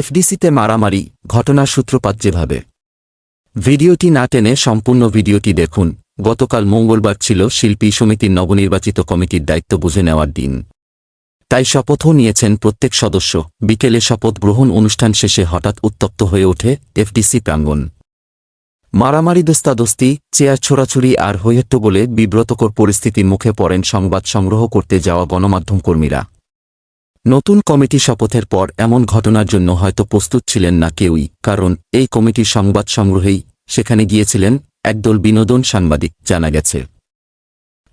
এফডিসিতে মারামারি, ঘটনার সূত্রপাত যেভাবে। ভিডিওটি না টেনে সম্পূর্ণ ভিডিওটি দেখুন। গতকাল মঙ্গলবার ছিল শিল্পী সমিতির নবনির্বাচিত কমিটির দায়িত্ব বুঝে নেওয়ার দিন। তাই শপথও নিয়েছেন প্রত্যেক সদস্য। বিকেলে শপথ গ্রহণ অনুষ্ঠান শেষে হঠাৎ উত্তপ্ত হয়ে ওঠে এফডিসি প্রাঙ্গণ। মারামারি দোস্তাদস্তি, চেয়ার ছোড়াছুরি আর বলে বিব্রতকর পরিস্থিতির মুখে পড়েন সংবাদ সংগ্রহ করতে যাওয়া গণমাধ্যম কর্মীরা। নতুন কমিটি শপথের পর এমন ঘটনার জন্য হয়তো প্রস্তুত ছিলেন না কেউই, কারণ এই কমিটির সংবাদ সংগ্রহেই সেখানে গিয়েছিলেন একদল বিনোদন সাংবাদিক, জানা গেছে।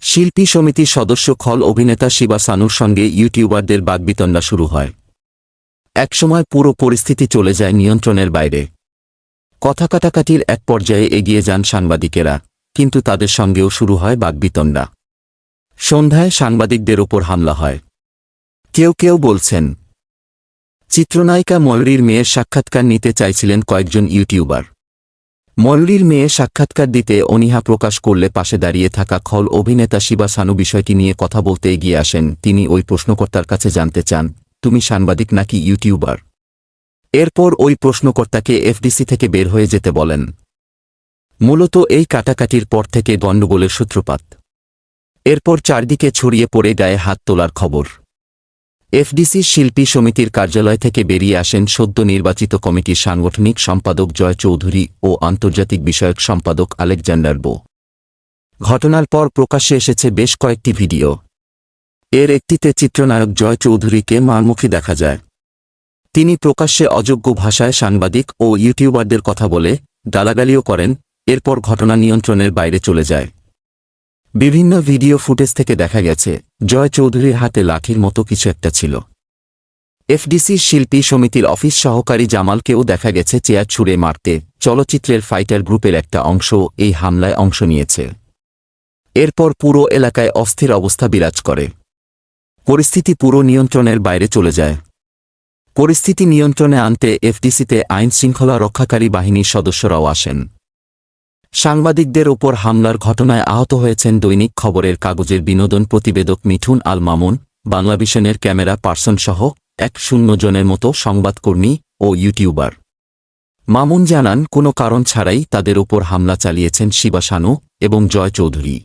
শিল্পী সমিতির সদস্য খল অভিনেতা শিবা সানুর সঙ্গে ইউটিউবারদের বাগবিতণ্ডা শুরু হয়। একসময় পুরো পরিস্থিতি চলে যায় নিয়ন্ত্রণের বাইরে। কথা কাটাকাটির এক পর্যায়ে এগিয়ে যান সাংবাদিকেরা, কিন্তু তাদের সঙ্গেও শুরু হয় বাগবিতণ্ডা। সন্ধ্যায় সাংবাদিকদের ওপর হামলা হয়। কেউ কেউ বলছেন, চিত্রনায়িকা ময়ূরীর মেয়ের সাক্ষাৎকার নিতে চাইছিলেন কয়েকজন ইউটিউবার। ময়ূরীর মেয়ে সাক্ষাৎকার দিতে অনীহা প্রকাশ করলে পাশে দাঁড়িয়ে থাকা খল অভিনেতা শিবা সানু বিষয়টি নিয়ে কথা বলতে এগিয়ে আসেন। তিনি ওই প্রশ্নকর্তার কাছে জানতে চান, তুমি সাংবাদিক নাকি ইউটিউবার? এরপর ওই প্রশ্নকর্তাকে এফডিসি থেকে বের হয়ে যেতে বলেন, মূলত এই কাটাকাটির পর থেকে গণ্ডগোলের সূত্রপাত। এরপর চারদিকে ছড়িয়ে পড়ে গায়ে হাত তোলার খবর। এফডিসির শিল্পী সমিতির কার্যালয় থেকে বেরিয়ে আসেন সদ্য নির্বাচিত কমিটির সাংগঠনিক সম্পাদক জয় চৌধুরী ও আন্তর্জাতিক বিষয়ক সম্পাদক আলেকজান্ডার বো। ঘটনার পর প্রকাশ্যে এসেছে বেশ কয়েকটি ভিডিও। এর একটিতে চিত্রনায়ক জয় চৌধুরীকে মারমুখী দেখা যায়। তিনি প্রকাশ্যে অযোগ্য ভাষায় সাংবাদিক ও ইউটিউবারদের কথা বলে গালাগালিও করেন, এরপর ঘটনা নিয়ন্ত্রণের বাইরে চলে যায়। বিভিন্ন ভিডিও ফুটেজ থেকে দেখা গেছে, জয় চৌধুরীর হাতে লাঠির মতো কিছু একটা ছিল। এফডিসির শিল্পী সমিতির অফিস সহকারী জামালকেও দেখা গেছে চেয়ার ছুঁড়ে মারতে, চলচ্চিত্রের ফাইটার গ্রুপের একটা অংশ এই হামলায় অংশ নিয়েছে। এরপর পুরো এলাকায় অস্থির অবস্থা বিরাজ করে। পরিস্থিতি পুরো নিয়ন্ত্রণের বাইরে চলে যায়। পরিস্থিতি নিয়ন্ত্রণে আনতে এফডিসিতে আইন শৃঙ্খলা রক্ষাকারী বাহিনীর সদস্যরাও আসেন। সাংবাদিকদের ওপর হামলার ঘটনায় আহত হয়েছেন দৈনিক খবরের কাগজের বিনোদন প্রতিবেদক মিঠুন আল মামুন বাংলাভিশনের ক্যামেরা পার্সন সহ এক শূন্য জনের মতো সংবাদকর্মী ও ইউটিউবার। মামুন জানান, কোনো কারণ ছাড়াই তাদের ওপর হামলা চালিয়েছেন শিবাসানু এবং জয় চৌধুরী।